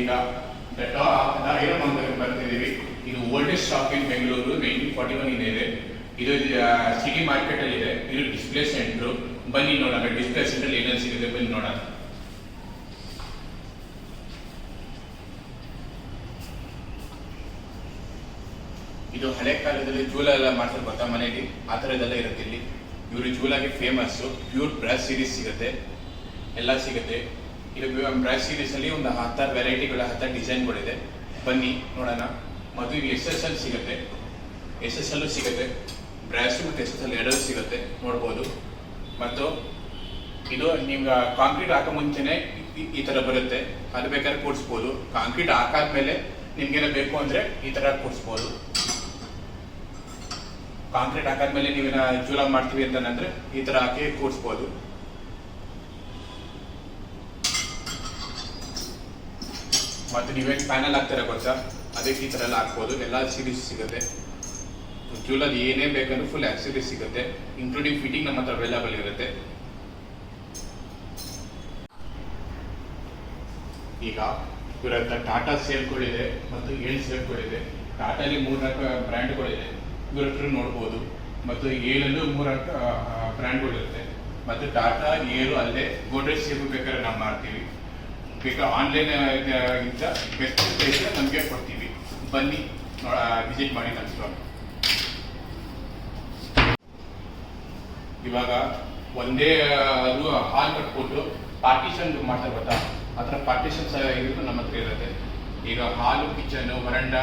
ಈಗ ಐರನ್ ಮಂಗಲ್ ಬರ್ತಿದ್ದೀವಿ. ಇದು oldest shop in Bengaluru nineteen forty one ಇದೆ. ಇದು ಸಿಟಿ ಮಾರ್ಕೆಟ್ ಅಲ್ಲಿ ಇದೆ. ಇದು ಡಿಸ್ಪ್ಲೇ ಸೆಂಟ್ರು ಬನ್ನಿ ನೋಡೋಣ ಡಿಸ್ಪ್ಲೇ ಸೆಂಟ್ರಲ್ಲಿ ಏನೇನು ಸಿಗುತ್ತೆ, ಬನ್ನಿ ನೋಡೋಣ. ಇದು ಹಳೆ ಕಾಲದಲ್ಲಿ ಜೂಲ ಎಲ್ಲ ಮಾಡ್ತಾರೆ ಗೊತ್ತಾ ಮನೆಯಲ್ಲಿ? ಆ ಥರದ್ದೆಲ್ಲ ಇರುತ್ತೆ ಇಲ್ಲಿ. ಇವರು ಜೂಲಾಗೆ ಫೇಮಸ್ಸು ಪ್ಯೂರ್ ಬ್ರಾಸ್ ಸೀರೀಸ್ ಸಿಗುತ್ತೆ. ಎಲ್ಲ ಸಿಗುತ್ತೆ. ಬ್ರಷ್ ಸೀರೀಸ್ ಅಲ್ಲಿ ಒಂದು ಹತ್ತಾರು ವೆರೈಟಿಗಳ ಹತ್ತಾರು ಡಿಸೈನ್ಗಳಿದೆ. ಬನ್ನಿ ನೋಡೋಣ. ಮತ್ತು ಇದು ಎಸ್ ಎಸ್ ಎಲ್ ಸಿಗುತ್ತೆ. ಎಸ್ ಎಸ್ ಎಲ್ ಸಿಗುತ್ತೆ. ಬ್ರಷ್ ಮತ್ತು ಎಸ್ ಎಸ್ ಎಲ್ ಎರಡೂ ಸಿಗುತ್ತೆ. ನೋಡ್ಬೋದು. ಮತ್ತು ಇದು ನಿಮ್ಗೆ ಕಾಂಕ್ರೀಟ್ ಹಾಕೋ ಮುಂಚೆನೆ ಈ- ಥರ ಬರುತ್ತೆ. ಅದು ಬೇಕಾದ್ರೆ ಕೂಡಿಸ್ಬೋದು. ಕಾಂಕ್ರೀಟ್ ಹಾಕಾದ್ಮೇಲೆ ನಿಮ್ಗೆಲ್ಲ ಬೇಕು ಅಂದರೆ ಈ ಥರ ಕೂಡಿಸ್ಬೋದು. ಕಾಂಕ್ರೀಟ್ ಹಾಕಾದ್ಮೇಲೆ ನೀವೇನ ಜೂಲ ಮಾಡ್ತೀವಿ ಅಂತಂದ್ರೆ ಈ ತರ ಹಾಕಿ ಕೂಡಿಸ್ಬೋದು. ಮತ್ತೆ ನೀವೇ ಪ್ಯಾನಲ್ ಹಾಕ್ತೀರಾ ಗೊತ್ತಾ? ಅದಕ್ಕೆ ಈ ಥರ ಎಲ್ಲ ಹಾಕ್ಬೋದು ಎಲ್ಲ ಸೀರೀಸ್ ಸಿಗುತ್ತೆ. ಜೂಲದ ಏನೇ ಬೇಕಂದ್ರೆ ಫುಲ್ ಆಕ್ಸರೀಸ್ ಸಿಗುತ್ತೆ. ಇನ್ಕ್ಲೂಡಿಂಗ್ ಫಿಟ್ಟಿಂಗ್ ನಮ್ಮ ಹತ್ರ ಅವೈಲೇಬಲ್ ಇರುತ್ತೆ. ಈಗ ಇವರ ಹತ್ರ ಟಾಟಾ ಸೇಲ್ಗಳಿದೆ ಮತ್ತು ಏಳು ಸೇಲ್ಗಳಿದೆ ಟಾಟಾಲಿ ಮೂರ್ನಾಲ್ಕು ಬ್ರ್ಯಾಂಡ್ಗಳಿದೆ ಇವ್ರ ಹತ್ರ ನೋಡ್ಬೋದು. ಮತ್ತು ಏಳಲ್ಲೂ ಮೂರ್ನಾಲ್ಕು ಬ್ರ್ಯಾಂಡ್ಗಳಿರುತ್ತೆ ಮತ್ತು ಟಾಟಾ ಏಳು ಅಲ್ಲೇ ಗೋಡ್ರೇಜ್ ಸೇಲ್ ಬೇಕಾದ್ರೆ ನಾವು ಮಾಡ್ತೀವಿ ಬೇಕಾ? ಆನ್ಲೈನ್ ಬೆಸ್ಟ್ ನಮಗೆ ಕೊಡ್ತೀವಿ. ಬನ್ನಿ ವಿಸಿಟ್ ಮಾಡಿ ನಮ್ಮ ಸ್ಟಾಲ್ ಇವಾಗ ಒಂದೇ ಹಾಲ್ ಕಟ್ಕೊಂಡು ಪಾರ್ಟಿಷನ್ ಮಾಡ್ತಾರೆ ಗೊತ್ತಾ? ಆ ಥರ ಪಾರ್ಟಿಷನ್ಸ್ ಇರೋದು ನಮ್ಮ ಹತ್ರ ಇರುತ್ತೆ. ಈಗ ಹಾಲು ಕಿಚನ್ ವರಂಡ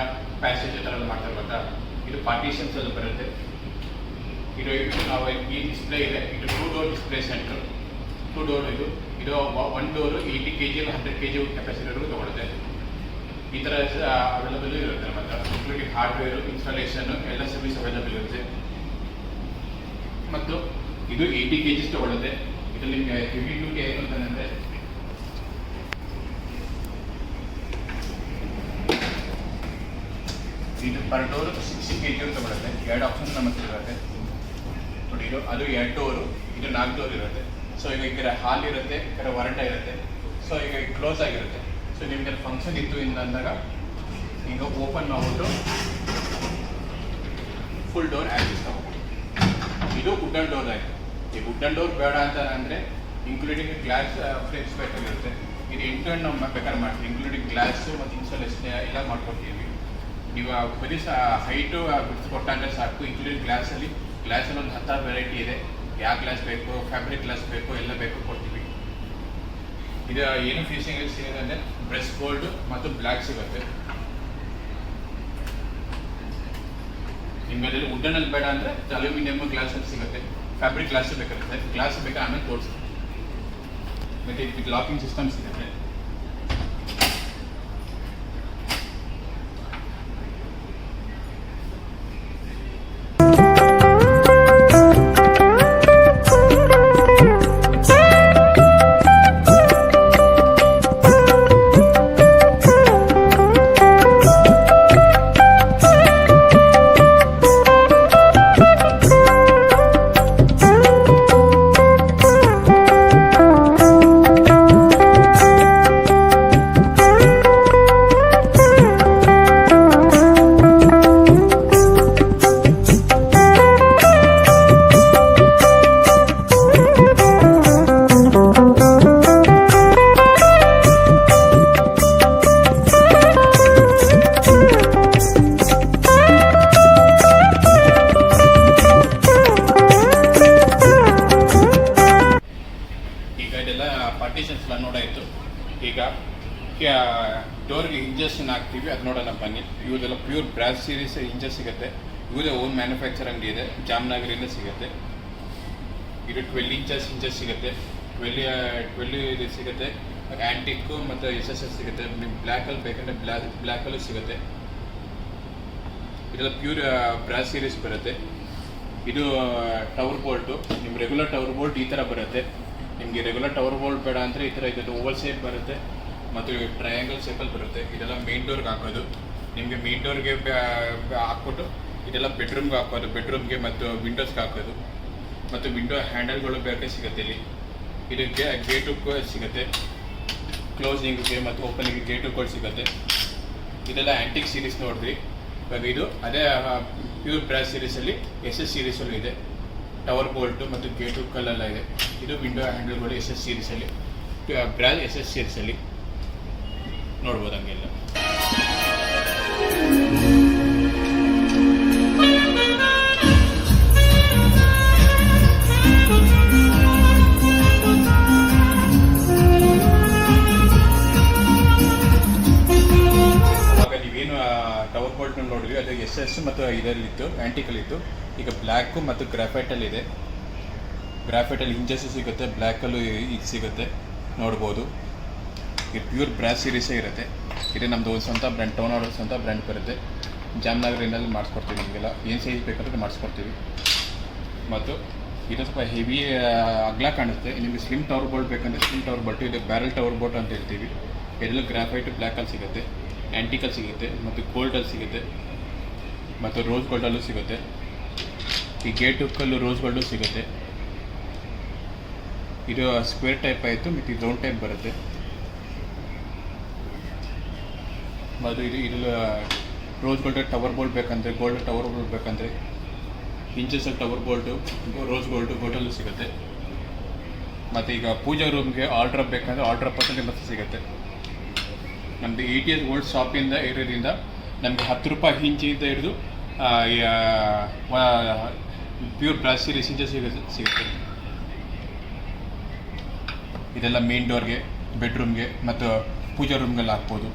ಪ್ಯಾಸೇಜ್ ಥರ ಎಲ್ಲ ಮಾಡ್ತಾರೆ ಗೊತ್ತಾ? ಇದು ಪಾರ್ಟಿಷನ್ಸ್ ಅದು ಬರುತ್ತೆ. ಇದು ನಾವು ಈ ಡಿಸ್ಪ್ಲೇ ಇದೆ. ಇದು two door display center two door ಇದು. ಇದು one door eighty K G hundred K G ಕೆಪಾಸಿಟಿವರೆಗೂ ತಗೊಳುತ್ತೆ ಈ ಥರ ಅವೈಲಬಲ್ ಇರುತ್ತೆ ಮತ್ತೆ ಇನ್ಕ್ಲೂಡಿಂಗ್ ಹಾರ್ಡ್ವೇರು ಇನ್ಸ್ಟಾಲೇಷನ್ ಎಲ್ಲ ಸರ್ವಿಸ್ ಅವೈಲಬಲ್ ಇರುತ್ತೆ. ಮತ್ತು ಇದು ಏಯ್ಟಿ ಕೆ ಜಿಸ್ ತಗೊಳ್ಳುತ್ತೆ. ಇದು ನಿಮಗೆ ಹೆವಿ ಡ್ಯೂಟಿ ಏನು ಅಂತಂದ್ರೆ ಇದು per door sixty K G ತಗೊಳುತ್ತೆ ಎರಡು ಆಪ್ಷನ್ ನಮ್ಮ ಹತ್ರ ಇರುತ್ತೆ. ನೋಡಿ, ಇದು ಅದು ಎರಡು ಡೋರು ಇದು ನಾಲ್ಕು ಡೋರ್ ಇರುತ್ತೆ. ಸೊ ಈಗ ಈ ಕಡೆ ಹಾಲ್ ಇರುತ್ತೆ, ಈ ಕಡೆ ವರಂಡ ಇರುತ್ತೆ. ಸೊ ಈಗ ಕ್ಲೋಸ್ ಆಗಿರುತ್ತೆ. ಸೊ ನಿಮಗೆ ಫಂಕ್ಷನ್ ಇತ್ತು ಇಂದ ಅಂದಾಗ, ಈಗ ಓಪನ್ ಮಾಡ್ಬಿಟ್ಟು ಫುಲ್ ಡೋರ್ ಆಕ್ಸಿಸ್ ತಗೋಬೋದು ಇದು ವುಡನ್ ಡೋರ್ ಆಯಿತು ಈ ವುಡನ್ ಡೋರ್ ಬೇಡ ಅಂತ ಅಂದರೆ ಇನ್ಕ್ಲೂಡಿಂಗ್ ಗ್ಲಾಸ್ ಫ್ರೇಮ್ಸ್ ಬೇಕಾಗಿರುತ್ತೆ. ಇದು ಇಂಟರ್ನ್ ನಾವು ಬೇಕಾದ್ರೆ ಮಾಡ್ತೀವಿ. ಇನ್ಕ್ಲೂಡಿಂಗ್ ಗ್ಲಾಸು ಮತ್ತು ಇನ್ಸ್ಟಾಲೇಷನ್ ಎಲ್ಲ ಮಾಡ್ಕೊಡ್ತೀವಿ. ನೀವು ಬರೀ ಸಹ ಹೈಟು ಬಿಡಿಸ್ಕೊಟ್ಟಂಗೆ ಸಾಕು. ಇನ್ಕ್ಲೂಡಿಂಗ್ ಗ್ಲಾಸಲ್ಲಿ ಗ್ಲಾಸಲ್ಲಿ ಒಂದು ಹತ್ತಾರು ವೆರೈಟಿ ಇದೆ. ಯಾವ ಗ್ಲಾಸ್ ಬೇಕು ಫ್ಯಾಬ್ರಿಕ್ ಗ್ಲಾಸ್ ಬೇಕು, ಎಲ್ಲ ಬೇಕು ಕೊಡ್ತೀವಿ. ಇದು ಏನು ಫಿನಿಶಿಂಗ್ ಸಿಗುತ್ತೆ ಬ್ರೆಸ್ ಗೋಲ್ಡ್ ಮತ್ತು ಬ್ಲ್ಯಾಕ್ ಸಿಗುತ್ತೆ. ನಿಮ್ಗೆ ಅದರಲ್ಲಿ ವುಡ್ಡನಲ್ಲಿ ಬೇಡ ಅಂದ್ರೆ ಅಲ್ಯೂಮಿನಿಯಂ ಗ್ಲಾಸ್ ಅಲ್ಲಿ ಸಿಗುತ್ತೆ. ಫ್ಯಾಬ್ರಿಕ್ ಗ್ಲಾಸ್ ಬೇಕಾಗುತ್ತೆ. ಗ್ಲಾಸ್ ಬೇಕಾ ಆಮೇಲೆ ತೋರಿಸ್ತೀವಿ ಮತ್ತೆ ಇದಕ್ಕೆ ಲಾಕಿಂಗ್ ಸಿಸ್ಟಮ್ ಸಿಗುತ್ತೆ ಪಾರ್ಟಿಷನ್ಸ್ ಎಲ್ಲ ನೋಡಾಯಿತು ಈಗ ಡೋರ್ಗೆ ಇಂಜೆಕ್ಷನ್ ಹಾಕ್ತೀವಿ, ಅದು ನೋಡೋಣ ಬನ್ನಿ. ಇವ್ರದೆಲ್ಲ ಪ್ಯೂರ್ ಬ್ರಾಸ್ ಸೀರೀಸ್ ಇಂಜಸ್ ಸಿಗುತ್ತೆ. ಇವ್ರದೇ ಓನ್ ಮ್ಯಾನುಫ್ಯಾಕ್ಚರ್ ಅಂಗಡಿ ಇದೆ, ಜಾಮ್ನಗರಿಂದ ಸಿಗುತ್ತೆ. ಇದು ಟ್ವೆಲ್ ಇಂಚಸ್ ಇಂಚಸ್ ಸಿಗುತ್ತೆ. ಟ್ವೆಲ್ ಟ್ವೆಲ್ ಇದು ಸಿಗುತ್ತೆ. ಆ್ಯಂಟಿಕ್ಕು ಮತ್ತು ಎಸ್ ಎಸ್ ಎಸ್ ಸಿಗುತ್ತೆ. ನಿಮ್ಗೆ ಬ್ಲ್ಯಾಕಲ್ಲಿ ಬೇಕಂದ್ರೆ ಬ್ಲ್ಯಾಕ್ ಬ್ಲ್ಯಾಕಲ್ಲೂ ಸಿಗುತ್ತೆ. ಇದೆಲ್ಲ ಪ್ಯೂರ್ ಬ್ರಾಸ್ ಸೀರೀಸ್ ಬರುತ್ತೆ. ಇದು ಟವರ್ ಬೋಲ್ಟು ನಿಮ್ಮ ರೆಗ್ಯುಲರ್ ಟವರ್ ಬೋಲ್ಟ್ ಈ ಥರ ಬರುತ್ತೆ. ನಿಮಗೆ ರೆಗ್ಯುಲರ್ ಟವರ್ ಬೋಲ್ಡ್ ಬೇಡ ಅಂದರೆ ಈ ಥರ ಇದ್ದದ್ದು ಓವಲ್ ಶೇಪ್ ಬರುತ್ತೆ ಮತ್ತು ಟ್ರಯಾಂಗಲ್ ಶೇಪಲ್ಲಿ ಬರುತ್ತೆ. ಇದೆಲ್ಲ ಮೇನ್ ಡೋರ್ಗೆ ಹಾಕೋದು. ನಿಮಗೆ ಮೇನ್ ಡೋರ್ಗೆ ಹಾಕ್ಬಿಟ್ಟು ಇದೆಲ್ಲ ಬೆಡ್ರೂಮ್ಗೆ ಹಾಕೋದು. ಬೆಡ್ರೂಮ್ಗೆ ಮತ್ತು ವಿಂಡೋಸ್ಗೆ ಹಾಕೋದು. ಮತ್ತು ವಿಂಡೋ ಹ್ಯಾಂಡಲ್ಗಳು ಬೇರೆ ಸಿಗುತ್ತೆ ಇಲ್ಲಿ. ಇದಕ್ಕೆ ಗೇಟು ಸಿಗುತ್ತೆ. ಕ್ಲೋಸಿಂಗ್ಗೆ ಮತ್ತು ಓಪನಿಂಗ್ ಕೂಡ ಸಿಗುತ್ತೆ. ಇದೆಲ್ಲ ಆ್ಯಂಟಿಕ್ ಸೀರೀಸ್ ನೋಡಿದ್ರಿ ಇವಾಗ ಇದು ಅದೇ ಪ್ಯೂರ್ ಬ್ರಾಸ್ ಸೀರೀಸಲ್ಲಿ ಎಸ್ ಎಸ್ ಸೀರೀಸಲ್ಲೂ ಇದೆ. ಟವರ್ ಬೋಲ್ಟು ಮತ್ತು ಗೇಟು ಕಲ್ಲೆಲ್ಲ ಇದೆ. ಇದು ವಿಂಡೋ ಹ್ಯಾಂಡಲ್ಗಳು ಎಸ್ ಎಸ್ ಸೀರೀಸಲ್ಲಿ ಬ್ರಾಲ್ ಎಸ್ ಎಸ್ ಸೀರೀಸಲ್ಲಿ. ನೋಡ್ಬೋದು ಹಂಗೆಲ್ಲ. ಅದು ಎಸ್ ಎಸ್ ಮತ್ತು ಇದರಲ್ಲಿತ್ತು ಆ್ಯಂಟಿಕಲ್ಲಿತ್ತು ಈಗ ಬ್ಲ್ಯಾಕು ಮತ್ತು ಗ್ರಾಫೈಟಲ್ಲಿ ಇದೆ. ಗ್ರಾಫೈಟಲ್ಲಿ ಹಿಂಜಸ್ ಸಿಗುತ್ತೆ ಬ್ಲ್ಯಾಕಲ್ಲೂ ಇದು ಸಿಗುತ್ತೆ. ನೋಡ್ಬೋದು. ಇದು ಪ್ಯೂರ್ ಬ್ರಾಸ್ ಸೀರೀಸೇ ಇರುತ್ತೆ. ಇದು ನಮ್ಮದು ಒಂದು ಸ್ವಂತ ಬ್ರ್ಯಾಂಡ್ ಟೌನ್ ಅವ್ರ ಸ್ವಂತ ಬ್ರ್ಯಾಂಡ್ ಬರುತ್ತೆ. ಜಾಮ್ನಗರಿನಲ್ಲಿ ಮಾಡಿಸ್ಕೊಡ್ತೀವಿ ನಿಮಗೆಲ್ಲ. ಏನು ಸೈಜ್ ಬೇಕಾದ್ರೆ ಮಾಡಿಸ್ಕೊಡ್ತೀವಿ. ಮತ್ತು ಇದು ಸ್ವಲ್ಪ ಹೆವಿ ಅಗ್ಲ ಕಾಣುತ್ತೆ ನಿಮಗೆ ಸ್ಲಿಮ್ ಟವರ್ ಬೋಲ್ಟ್ ಬೇಕಂದ್ರೆ ಸ್ಲಿಮ್ ಟವರ್ ಬೋಲ್ಟ್ ಇದು ಬ್ಯಾರಲ್ ಟವರ್ ಬೋಟ್ ಅಂತ ಹೇಳ್ತೀವಿ. ಎಲ್ಲೂ ಗ್ರಾಫೈಟ್ ಬ್ಲ್ಯಾಕಲ್ಲಿ ಸಿಗುತ್ತೆ. ಆ್ಯಂಟಿಕಲ್ ಸಿಗುತ್ತೆ. ಮತ್ತು ಗೋಲ್ಡಲ್ಲಿ ಸಿಗುತ್ತೆ. ಮತ್ತು ರೋಸ್ ಗೋಲ್ಡಲ್ಲೂ ಸಿಗುತ್ತೆ. ಈ ಗೇಟ್ ಕಲ್ಲು ರೋಸ್ ಗೋಲ್ಡು ಸಿಗುತ್ತೆ. ಇದು ಸ್ಕ್ವೇರ್ ಟೈಪ್ ಆಯಿತು, ಮತ್ತು ಇದು ರೌಂಡ್ ಟೈಪ್ ಬರುತ್ತೆ. ಮತ್ತು ಇದು ಇದು ರೋಸ್ ಗೋಲ್ಡ್ ಟವರ್ ಬೋಲ್ಡ್ ಬೇಕಂದರೆ ಗೋಲ್ಡ್ ಟವರ್ ಬೋಲ್ಡ್ ಬೇಕಂದರೆ inches tower bolt rose gold ಗೋಲ್ಡಲ್ಲೂ ಸಿಗುತ್ತೆ. ಮತ್ತು ಈಗ ಪೂಜಾ ರೂಮ್ಗೆ ಆರ್ಡ್ರ್ ಬೇಕಂದರೆ ಆರ್ಡ್ರ್ ಪರ್ಸೆಂಟೇಜ್ ಮತ್ತೆ ಸಿಗುತ್ತೆ. ನಮ್ಮದು ಇ ಟಿ ಎಸ್ ಗೋಲ್ಡ್ ಶಾಪಿಂದ ಇರೋದ್ರಿಂದ ನಮಗೆ ಹತ್ತು ರೂಪಾಯಿ ಹಿಂಚಿಂದ ಹಿಡಿದು ಪ್ಯೂರ್ ಬ್ರಾಸ್ ಸೀರೀಸ್ ಇಂಚ ಸಿಗುತ್ತೆ ಸಿಗುತ್ತೆ. ಇದೆಲ್ಲ ಮೇನ್ ಡೋರ್ಗೆ ಬೆಡ್ರೂಮ್ಗೆ ಮತ್ತು ಪೂಜಾ ರೂಮ್ಗೆಲ್ಲ ಹಾಕ್ಬೋದು.